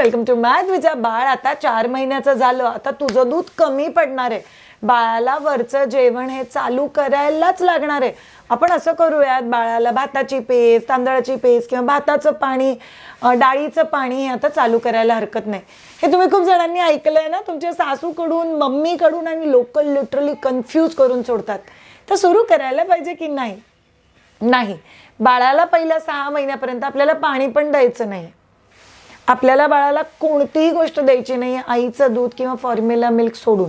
Welcome to math विजा. बाळ आता चार महिन्याचं झालं. आता तुझं दूध कमी पडणार आहे. बाळाला वरचं जेवण हे चालू करायलाच लागणार आहे. आपण असं करूयात बाळाला भाताची पेस्ट तांदळाची पेस्ट किंवा भाताचं पाणी डाळीचं पाणी हे आता चालू करायला हरकत नाही. हे तुम्ही खूप जणांनी ऐकलंय ना? तुमच्या सासूकडून मम्मीकडून आणि लोकल लिटरली कन्फ्यूज करून सोडतात. तर सुरू करायला पाहिजे की नाही? नाही. बाळाला पहिल्या सहा महिन्यापर्यंत आपल्याला पाणी पण द्यायचं नाही. आपल्याला बाळाला कोणतीही गोष्ट द्यायची नाही आईचं दूध किंवा फॉर्म्युला मिल्क सोडून.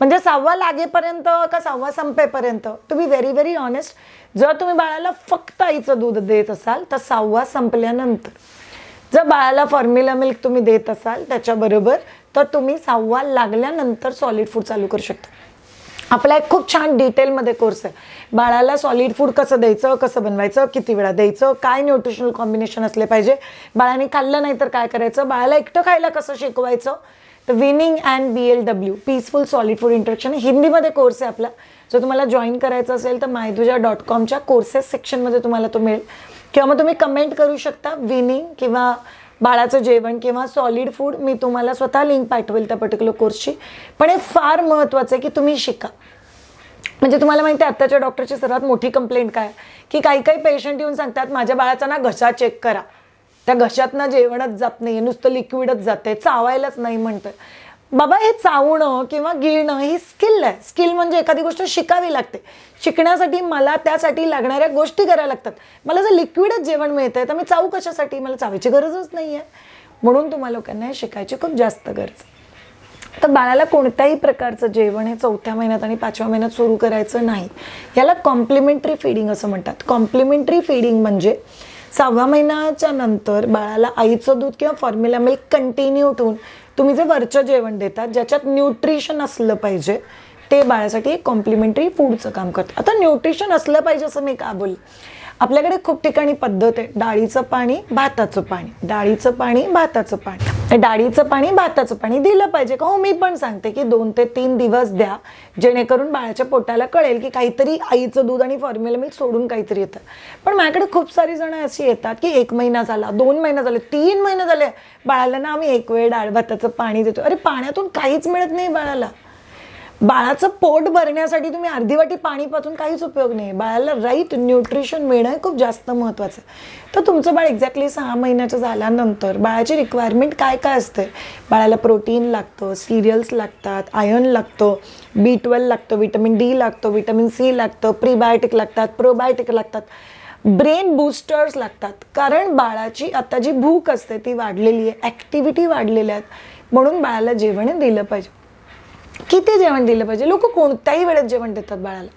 म्हणजे सहावा लागेपर्यंत का सहावा संपेपर्यंत? To be very very honest जर तुम्ही बाळाला फक्त आईचं दूध देत असाल तर सहावा संपल्यानंतर. जर बाळाला फॉर्म्युला मिल्क तुम्ही देत असाल त्याच्याबरोबर तर तुम्ही सहावा लागल्यानंतर सॉलिड फूड चालू करू शकता. आपला एक खूप छान डिटेलमध्ये कोर्स आहे. बाळाला सॉलिड फूड कसं द्यायचं कसं बनवायचं किती वेळा द्यायचं काय न्यूट्रिशनल कॉम्बिनेशन असले पाहिजे बाळाने खाल्लं नाही तर काय करायचं बाळाला एकटं खायला कसं शिकवायचं? तर weaning and B L W peaceful solid food introduction हिंदीमध्ये कोर्स आहे आपला. जर तुम्हाला जॉईन करायचं असेल तर मायदुजा डॉट कॉमच्या कोर्सेस सेक्शनमध्ये तुम्हाला तो मिळेल. किंवा मग तुम्ही कमेंट करू शकता विनिंग किंवा बाळाचं जेवण किंवा सॉलिड फूड मी तुम्हाला स्वतः लिंक पाठवेल त्या पर्टिक्युलर कोर्सची पण हे फार महत्त्वाचं आहे की तुम्ही शिका. म्हणजे तुम्हाला माहिती आहे आत्ताच्या डॉक्टरची सर्वात मोठी कंप्लेंट काय? की काही काही पेशंट येऊन सांगतात माझ्या बाळाचा ना घसा चेक करा. त्या घशातनं जेवणच जात नाही नुसतं लिक्विडच जाते चावायलाच नाही म्हणतं बाबा हे चावणं किंवा गिळणं ही स्किल आहे. स्किल म्हणजे एखादी गोष्ट शिकावी लागते. शिकण्यासाठी मला त्यासाठी लागणाऱ्या गोष्टी करायला लागतात. मला जर लिक्विडच जेवण मिळतं आहे तर मी चावू कशासाठी? मला चावायची गरजच नाही आहे म्हणून तुम्हाला लोकांना हे शिकायची खूप जास्त गरज आहे. तर बाळाला कोणत्याही प्रकारचं जेवण हे चौथ्या महिन्यात आणि पाचव्या महिन्यात सुरू करायचं नाही. याला कॉम्प्लिमेंटरी फीडिंग असं म्हणतात. कॉम्प्लिमेंटरी फीडिंग म्हणजे सहाव्या महिन्याच्या नंतर बाळाला आईचं दूध किंवा फॉर्म्युला मिल्क कंटिन्यू ठेवून तुम्ही जे वरचं जेवण देतात ज्याच्यात न्यूट्रिशन असलं पाहिजे ते बाळासाठी एक कॉम्प्लिमेंटरी फूडचं काम करतं. आता न्यूट्रिशन असलं पाहिजे असं मी का बोल आपल्याकडे खूप ठिकाणी पद्धत आहे. डाळीचं पाणी भाताचं पाणी. डाळीचं पाणी भाताचं पाणी. डाळीचं पाणी भाताचं पाणी दिलं पाहिजे. का हो मी पण सांगते की दोन ते तीन दिवस द्या जेणेकरून बाळाच्या पोटाला कळेल की काहीतरी आईचं दूध आणि फॉर्म्युला मिल्क सोडून काहीतरी येतं. पण माझ्याकडे खूप सारी जणं अशी येतात की एक महिना झाला दोन महिना झाले तीन महिने झाले. बाळाला ना आम्ही एक वेळ डाळ भाताचं पाणी देतो. अरे पाण्यातून काहीच मिळत नाही बाळाला. बाळाचं पोट भरण्यासाठी तुम्ही अर्धी वाटी पाणी पाचून काहीच उपयोग नाही. बाळाला राईट न्यूट्रिशन मिळणं हे खूप जास्त महत्त्वाचं आहे तर तुमचं बाळ एक्झॅक्टली सहा महिन्याचं झाल्यानंतर बाळाची रिक्वायरमेंट काय काय असते? बाळाला प्रोटीन लागतं सिरियल्स लागतात आयर्न लागतं बी ट्वेल्व लागतं विटॅमिन डी लागतं विटॅमिन सी लागतं प्रीबायोटिक लागतात प्रोबायोटिक लागतात. ब्रेन बूस्टर्स लागतात. कारण बाळाची आता जी भूक असते ती वाढलेली आहे ॲक्टिव्हिटी वाढलेल्या आहेत. म्हणून बाळाला जेवण दिलं पाहिजे. किती जेवण दिलं पाहिजे? लोक कोणत्याही वेळेत जेवण देतात बाळाला.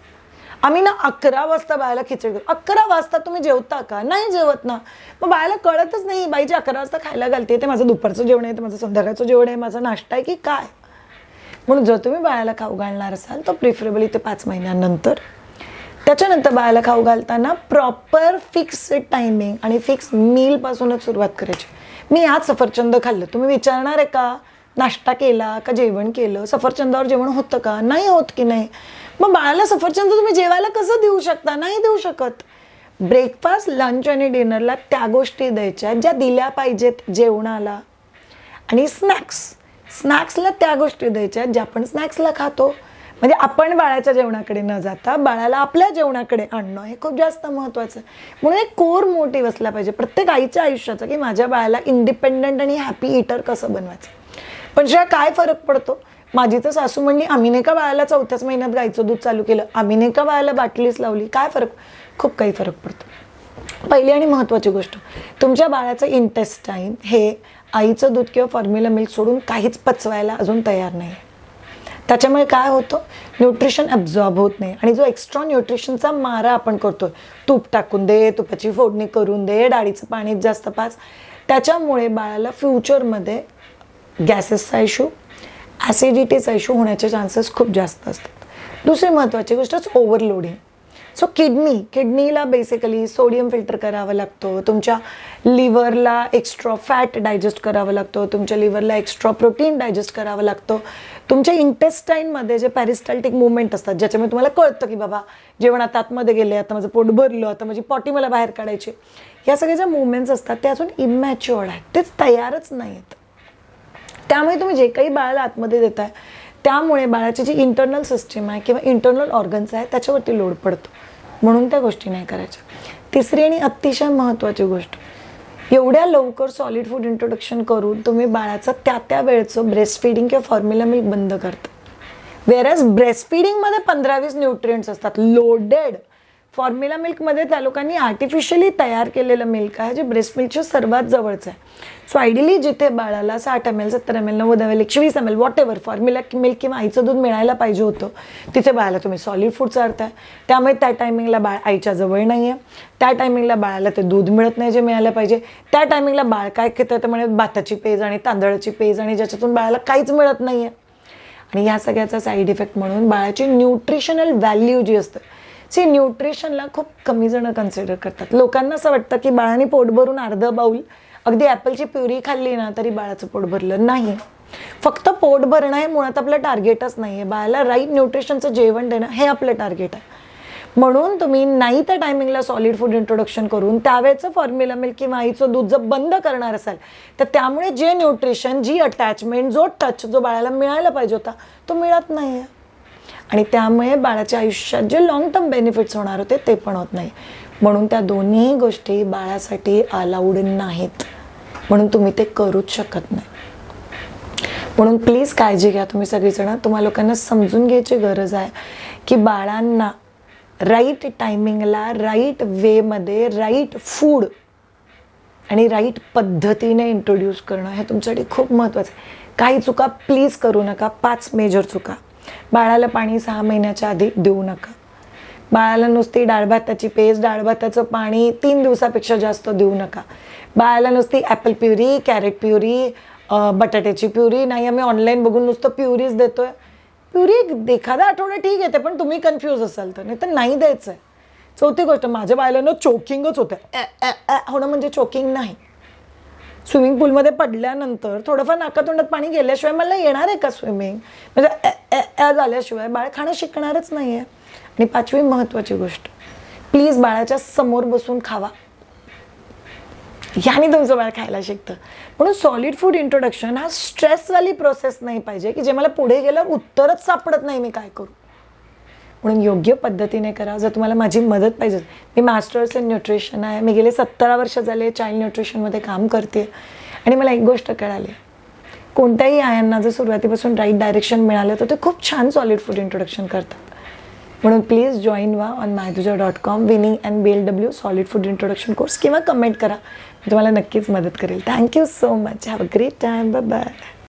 आम्ही ना अकरा वाजता बाळाला खिचडी देतो अकरा वाजता तुम्ही जेवता का? नाही जेवत ना. मग बाळाला कळतच नाही बाई जे अकरा वाजता खायला घालते ते माझं दुपारचं जेवण आहे ते माझं संध्याकाळचं जेवण आहे माझा नाश्ता आहे की काय? म्हणून जर तुम्ही बाळाला खाऊ घालणार असाल तर प्रिफरेबली ते पाच महिन्यानंतर. त्याच्यानंतर बाळाला खाऊ घालताना प्रॉपर फिक्स टायमिंग आणि फिक्स मीलपासूनच सुरुवात करायची. मी आज सफरचंद खाल्लं. तुम्ही विचारणार आहे का? नाश्ता केला का जेवण केलं? सफरचंदावर जेवण होतं का? नाही होत की नाही? मग बाळाला सफरचंद तुम्ही जेवायला कसं देऊ शकता? नाही देऊ शकत. ब्रेकफास्ट लंच आणि डिनरला त्या गोष्टी द्यायच्या ज्या दिल्या पाहिजेत जेवणाला. आणि स्नॅक्स स्नॅक्सला त्या गोष्टी द्यायच्या ज्या आपण स्नॅक्सला खातो. म्हणजे आपण बाळाच्या जेवणाकडे न जाता बाळाला आपल्या जेवणाकडे आणणं हे खूप जास्त महत्त्वाचं. म्हणून एक कोर मोटिव्ह असला पाहिजे. प्रत्येक आईच्या आयुष्याचं की माझ्या बाळाला इंडिपेंडंट आणि हॅपी इटर कसं बनवायचं? पण शिवाय काय फरक पडतो? माझी तर सासू म्हणली आम्ही का बाळाला चौथ्याच महिन्यात गाईचं दूध चालू केलं? आम्ही का बाळाला बाटलीच लावली? काय फरक? खूप काही फरक पडतो. पहिली आणि महत्त्वाची गोष्ट तुमच्या बाळाचं इंटेस्टाईन हे आईचं दूध किंवा फॉर्म्युला मिल्क सोडून काहीच पचवायला अजून तयार नाही. त्याच्यामुळे काय होतं? न्यूट्रिशन ॲब्झॉर्ब होत नाही. आणि जो एक्स्ट्रा न्यूट्रिशनचा मारा आपण करतो तूप टाकून दे तुपाची फोडणी करून दे डाळीचं पाणी जास्त पाच त्याच्यामुळे बाळाला फ्युचरमध्ये गॅसेसचा इश्यू ॲसिडिटीचा इश्यू होण्याचे चान्सेस खूप जास्त असतात. दुसरी महत्त्वाची गोष्ट ओव्हरलोडिंग सो किडनी किडनीला बेसिकली सोडियम फिल्टर करावं लागतं. तुमच्या लिव्हरला एक्स्ट्रा फॅट डायजेस्ट करावं लागतं. तुमच्या लिव्हरला एक्स्ट्रा प्रोटीन डायजेस्ट करावं लागतं. तुमच्या इंटेस्टाईनमध्ये जे पॅरिस्टाल्टिक मुवमेंट असतात ज्याच्यामुळे तुम्हाला कळतं की बाबा जेवण आता आतमध्ये गेले आता माझं पोट भरलं आता माझी पॉटी मला बाहेर काढायची. या सगळ्या ज्या मुवमेंट्स असतात ते अजून इमॅच्युअर्ड आहेत. तेच तयारच नाही आहेत त्यामुळे तुम्ही जे काही बाळाला आतमध्ये देताय त्यामुळे बाळाची जी इंटरनल सिस्टीम आहे किंवा इंटरनल ऑर्गन्स आहे त्याच्यावरती लोड पडतो. म्हणून त्या गोष्टी नाही करायच्या. तिसरी आणि अतिशय महत्त्वाची गोष्ट एवढ्या लवकर सॉलिड फूड इंट्रोडक्शन करून तुम्ही बाळाचं त्या त्या वेळचं ब्रेस्ट फिडिंग किंवा फॉर्म्युला मिल्क बंद करता. वेरॅज ब्रेस्ट फिडिंगमध्ये पंधरा वीस न्यूट्रियंट्स असतात लोडेड फॉर्म्युला मिल्कमध्ये त्या लोकांनी आर्टिफिशियली तयार केलेलं मिल्क आहे जे ब्रेस्ट मिल्कच्या सर्वात जवळचं आहे. सो आयडियली जिथे बाळाला साठ एम एल सत्तर एम एल नव्वद एम एल एकशे वीस M L whatever formula milk किंवा आईचं दूध मिळायला पाहिजे होतं तिथे बाळाला तुम्ही सॉलिड फूड आहे त्यामुळे त्या टायमिंगला बाळ आईच्या जवळ नाही आहे त्या टायमिंगला बाळाला ते दूध मिळत नाही जे मिळालं पाहिजे. त्या टायमिंगला बाळ काय घेतं तर म्हणजे भाताची पेज आणि तांदळाची पेज आणि ज्याच्यातून बाळाला काहीच मिळत नाही आहे आणि ह्या सगळ्याचा साईड इफेक्ट म्हणून बाळाची न्यूट्रिशनल व्हॅल्यू जी असते सी न्यूट्रिशनला खूप कमी जण कन्सिडर करतात. लोकांना असं वाटतं की बाळाने पोट भरून अर्धं बाऊल अगदी ॲपलची प्युरी खाल्ली ना तरी बाळाचं पोट भरलं. नाही. फक्त पोट भरणं हे मुळात आपलं टार्गेटच नाही आहे बाळाला राईट न्यूट्रिशनचं जेवण देणं हे आपलं टार्गेट आहे. म्हणून तुम्ही नाही त्या टायमिंगला सॉलिड फूड इंट्रोडक्शन करून त्यावेळेचं फॉर्म्युला मिल्क किंवा आईचं दूध जर बंद करणार असाल तर त्यामुळे जे न्यूट्रिशन जी अटॅचमेंट जो टच जो बाळाला मिळायला पाहिजे होता तो मिळत नाही आहे आणि त्यामुळे बाळाच्या आयुष्यात जे लॉंग टर्म बेनिफिट्स होणार होते ते पण होत नाही. म्हणून त्या दोन्ही गोष्टी बाळासाठी अलाउड नाहीत. म्हणून तुम्ही ते करूच शकत नाही. म्हणून प्लीज काळजी घ्या तुम्ही सगळीजणं. तुम्हा लोकांना समजून घ्यायची गरज आहे की बाळांना राईट टायमिंगला राईट वेमध्ये राईट फूड आणि राईट पद्धतीने इंट्रोड्यूस करणं हे तुमच्यासाठी खूप महत्त्वाचं आहे. काही चुका प्लीज करू नका. पाच मेजर चुका. बाळाला पाणी सहा महिन्याच्या आधी देऊ नका. बाळाला नुसती डाळ भाताची पेस्ट डाळ भाताचं पाणी तीन दिवसापेक्षा जास्त देऊ नका. बाळाला नुसती ॲपल प्युरी कॅरेट प्युरी बटाट्याची प्युरी नाही आम्ही ऑनलाईन बघून नुसतं प्युरीज देतोय. प्युरी एखादा आठवडा ठीक येते पण तुम्ही कन्फ्यूज असाल तर. नाही तर नाही द्यायचं आहे चौथी गोष्ट माझ्या बाळाला चोकिंगच होतं होणं म्हणजे चोकिंग नाही. स्विमिंग पूलमध्ये पडल्यानंतर थोडंफार नाकातोंडात पाणी गेल्याशिवाय मला येणार आहे का स्विमिंग? म्हणजे ॲ, झाल्याशिवाय बाळ खाणं शिकणारच नाही आहे आणि पाचवी महत्त्वाची गोष्ट प्लीज बाळाच्या समोर बसून खावा. याने तुमचं बाळ खायला शिकतं. म्हणून सॉलिड फूड इंट्रोडक्शन हा स्ट्रेसवाली प्रोसेस नाही पाहिजे की जे मला पुढे गेल्यावर उत्तरच सापडत नाही मी काय करू. म्हणून योग्य पद्धतीने करा जर तुम्हाला माझी मदत पाहिजे मी मास्टर्स इन न्यूट्रिशन आहे. मी गेले सत्तरा वर्ष झाले चाइल्ड न्यूट्रिशनमध्ये काम करते. आणि मला एक गोष्ट कळाली. कोणत्याही आयांना जर सुरुवातीपासून राईट डायरेक्शन मिळालं तर ते खूप छान सॉलिड फूड इंट्रोडक्शन करतात. म्हणून प्लीज जॉईन व्हा on मायदुजा dot com weaning and B L W solid food introduction course किंवा कमेंट करा. मी तुम्हाला नक्कीच मदत करेल. Thank you so much have a great time bye bye